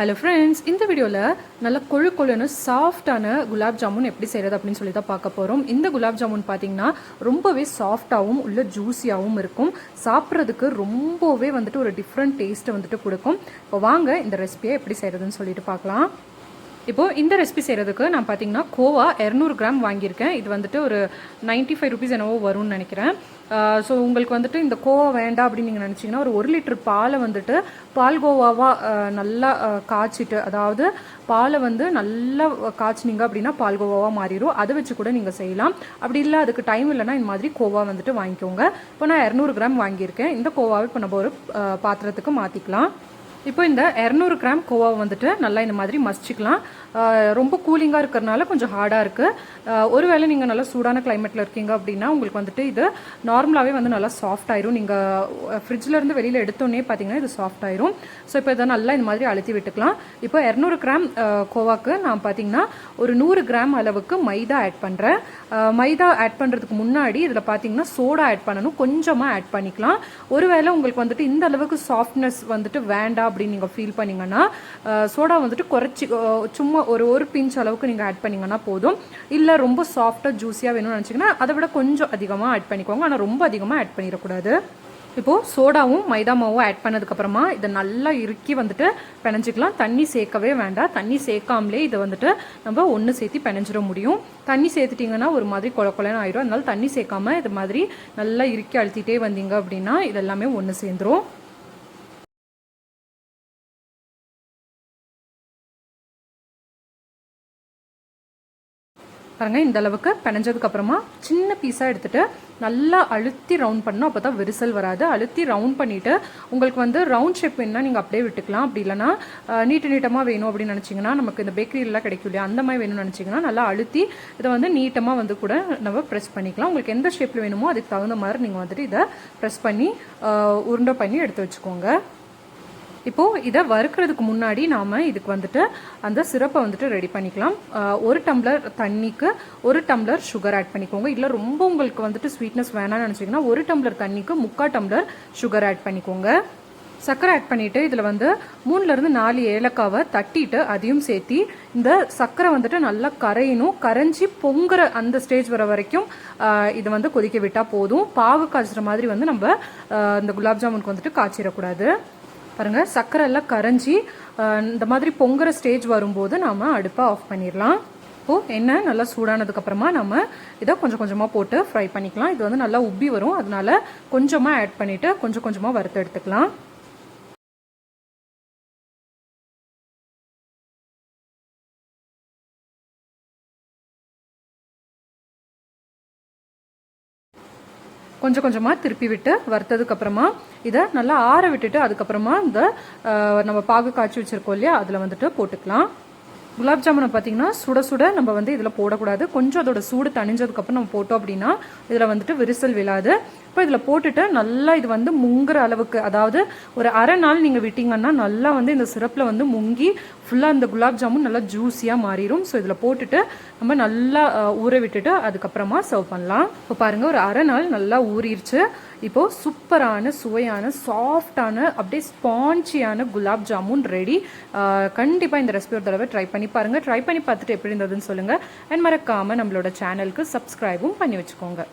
Hello friends இந்த வீடியோவில் நல்ல கொழு கொழுன்னு சாஃப்டான குலாப் ஜாமுன் எப்படி செய்கிறது அப்படின்னு சொல்லி தான் பார்க்க போகிறோம் இந்த குலாப் ஜாமுன் பார்த்தீங்கன்னா ரொம்பவே சாஃப்டாகவும் உள்ள ஜூஸியாகவும் இருக்கும். சாப்பிட்றதுக்கு ரொம்பவே வந்துட்டு ஒரு டிஃப்ரெண்ட் டேஸ்ட்டை வந்துட்டு கொடுக்கும். இப்போ வாங்க இந்த ரெசிபியை எப்படி செய்கிறதுன்னு சொல்லிட்டு பார்க்கலாம். இப்போது இந்த ரெசிபி செய்கிறதுக்கு நான் பார்த்தீங்கன்னா கோவா இரநூறு கிராம் வாங்கியிருக்கேன். இது வந்துட்டு ஒரு நைன்ட்டி ஃபைவ் ருபீஸ் என்னவோ வரும்னு நினைக்கிறேன். ஸோ உங்களுக்கு வந்துட்டு இந்த கோவா வேண்டாம் அப்படின்னு நீங்கள் நினச்சிங்கன்னா ஒரு ஒரு லிட்டர் பாலை வந்துட்டு பால் கோவாவாக நல்லா காய்ச்சிட்டு அதாவது பாலை வந்து நல்லா காய்ச்சினீங்க அப்படின்னா பால் கோவாவாக மாறிடும் அதை வச்சு கூட நீங்கள் செய்யலாம். அப்படி இல்லை அதுக்கு டைம் இல்லைன்னா இந்த மாதிரி கோவா வந்துட்டு வாங்கிக்கோங்க. இப்போ நான் இரநூறு கிராம் வாங்கியிருக்கேன். இந்த கோவாவை இப்போ நம்ம ஒரு பாத்திரத்துக்கு மாற்றிக்கலாம் இப்போ இந்த இரநூறு கிராம் கோவா வந்துட்டு நல்லா இந்த மாதிரி மசிச்சிக்கலாம். ரொம்ப கூலிங்காக இருக்கிறனால கொஞ்சம் ஹார்டாக இருக்குது ஒருவேளை நீங்கள் நல்லா சூடான கிளைமேட்டில் இருக்கீங்க அப்படின்னா உங்களுக்கு வந்துட்டு இது நார்மலாகவே வந்து நல்லா சாஃப்ட் ஆயிரும். நீங்கள் ஃப்ரிட்ஜிலேருந்து வெளியில் எடுத்தோன்னே பார்த்தீங்கன்னா இது சாஃப்ட் ஆயிரும். ஸோ இப்போ இதை நல்லா இந்த மாதிரி அழுத்தி விட்டுக்கலாம். இப்போ இரநூறு கிராம் கோவாக்கு நான் பார்த்தீங்கன்னா ஒரு நூறு கிராம் அளவுக்கு மைதா ஆட் பண்ணுறேன் மைதா ஆட் பண்ணுறதுக்கு முன்னாடி இதில் பார்த்தீங்கன்னா சோடா ஆட் பண்ணணும். கொஞ்சமாக ஆட் பண்ணிக்கலாம். ஒருவேளை உங்களுக்கு வந்துட்டு இந்த அளவுக்கு சாஃப்ட்னஸ் வந்துட்டு வேண்டாம் அப்படின்னு நீங்கள் ஃபீல் பண்ணிங்கன்னா சோடா வந்துட்டு குறைச்சி சும்மா ஒரு ஒரு பிஞ்ச் அளவுக்கு நீங்கள் ஆட் பண்ணிங்கன்னா போதும். இல்லை ரொம்ப சாஃப்டாக ஜூஸியாக வேணும்னு நினச்சிங்கன்னா அதை விட கொஞ்சம் அதிகமாக ஆட் பண்ணிக்கோங்க. ஆனால் ரொம்ப அதிகமாக ஆட் பண்ணிடக்கூடாது. இப்போது சோடாவும் மைதா மாவும் ஆட் பண்ணதுக்கப்புறமா இதை நல்லா இறுக்கி வந்துட்டு பிணைஞ்சிக்கலாம். தண்ணி சேர்க்கவே வேண்டாம். தண்ணி சேர்க்காமலே இதை வந்துட்டு நம்ம ஒன்று சேர்த்து பிணைஞ்சிட முடியும். தண்ணி சேர்த்துட்டிங்கன்னா ஒரு மாதிரி கொல கொலன்னு ஆயிடும் அதனால தண்ணி சேர்க்காம இது மாதிரி நல்லா இறுக்கி அழுத்திட்டே வந்தீங்க அப்படின்னா இதெல்லாமே ஒன்று சேர்ந்துரும். பாருங்கள் இந்த அளவுக்கு பிணைஞ்சதுக்கு அப்புறமா சின்ன பீஸாக எடுத்துகிட்டு நல்லா அழுத்தி ரவுண்ட் பண்ணணும். அப்போ தான் விரிசல் வராது. அழுத்தி ரவுண்ட் பண்ணிவிட்டு உங்களுக்கு வந்து ரவுண்ட் ஷேப் வேணும்னா நீங்கள் அப்படியே விட்டுக்கலாம். அப்படி இல்லைன்னா நீட்டு நீட்டமாக வேணும் அப்படின்னு நினச்சிங்கன்னா நமக்கு இந்த பேக்கரியெல்லாம் கிடைக்கும் இல்லையா? அந்த மாதிரி வேணும்னு நினச்சிங்கன்னா நல்லா அழுத்தி இதை வந்து நீட்டமாக வந்து கூட நம்ம ப்ரெஸ் பண்ணிக்கலாம். உங்களுக்கு எந்த ஷேப்பில் வேணுமோ அதுக்கு தகுந்த மாதிரி நீங்கள் வந்துட்டு இதை ப்ரெஸ் பண்ணி உருண்டை பண்ணி எடுத்து வச்சுக்கோங்க. இப்போது இதை வறுக்கிறதுக்கு முன்னாடி நாம் இதுக்கு வந்துட்டு அந்த சிரப்பை வந்துட்டு ரெடி பண்ணிக்கலாம். ஒரு டம்ளர் தண்ணிக்கு ஒரு டம்ளர் சுகர் ஆட் பண்ணிக்கோங்க. இல்லை ரொம்ப உங்களுக்கு வந்துட்டு ஸ்வீட்னஸ் வேணாம்னு நினச்சிங்கன்னா ஒரு டம்ளர் தண்ணிக்கு முக்கால் டம்ளர் சுகர் ஆட் பண்ணிக்கோங்க. சர்க்கரை ஆட் பண்ணிவிட்டு இதில் வந்து மூணுலேருந்து நாலு ஏலக்காவை தட்டிட்டு அதையும் சேர்த்தி இந்த சர்க்கரை வந்துட்டு நல்லா கரையணும். கரைஞ்சி பொங்குற அந்த ஸ்டேஜ் வர வரைக்கும் இதை வந்து கொதிக்க விட்டால் போதும். பாகு காய்ச்சுற மாதிரி வந்து நம்ம இந்த குலாப் ஜாமுனுக்கு வந்துட்டு காய்ச்சிடக்கூடாது. பாருங்கள் சர்க்கரை எல்லாம் கரைஞ்சி இந்த மாதிரி பொங்குற ஸ்டேஜ் வரும்போது நாம் அடுப்பை ஆஃப் பண்ணிடலாம். இப்போ எண்ணெய் நல்லா சூடானதுக்கப்புறமா நம்ம இதை கொஞ்சம் கொஞ்சமாக போட்டு ஃப்ரை பண்ணிக்கலாம். இது வந்து நல்லா உப்பி வரும். அதனால கொஞ்சமாக ஆட் பண்ணிவிட்டு கொஞ்சம் கொஞ்சமாக வறுத்து எடுத்துக்கலாம். கொஞ்சம் கொஞ்சமாக திருப்பி விட்டு வறுத்ததுக்கப்புறமா இதை நல்லா ஆற விட்டுட்டு அதுக்கப்புறமா இந்த நம்ம பாகு காய்ச்சி வச்சுருக்கோம் இல்லையா அதில் வந்துட்டு போட்டுக்கலாம். குலாப் ஜாமுனை பார்த்தீங்கன்னா சுட சுட நம்ம வந்து இதில் போடக்கூடாது. கொஞ்சம் அதோட சூடு தணிஞ்சதுக்கப்புறம் நம்ம போட்டோம் அப்படின்னா இதில் வந்துட்டு விரிசல் விழாது. அப்போ இதில் போட்டுட்டு நல்லா இது வந்து முங்குற அளவுக்கு அதாவது ஒரு அரை நாள் நீங்கள் விட்டிங்கன்னா நல்லா வந்து இந்த சிரப்பில் வந்து முங்கி ஃபுல்லாக இந்த குலாப் ஜாமுன் நல்லா ஜூஸியாக மாறிடும் ஸோ இதில் போட்டுட்டு நம்ம நல்லா ஊற விட்டுட்டு அதுக்கப்புறமா சர்வ் பண்ணலாம். இப்போ பாருங்கள் ஒரு அரை நாள் நல்லா ஊறிடுச்சு இப்போது சூப்பரான சுவையான சாஃப்டான அப்படியே ஸ்பான்ச்சியான குலாப் ஜாமுன் ரெடி கண்டிப்பாக இந்த ரெசிபி ஒரு தடவை ட்ரை பண்ணி பாருங்கள் ட்ரை பண்ணி பார்த்துட்டு எப்படி இருந்ததுன்னு சொல்லுங்கள் அண்ட் மறக்காமல் நம்மளோட சேனலுக்கு சப்ஸ்கிரைபும் பண்ணி வச்சுக்கோங்க.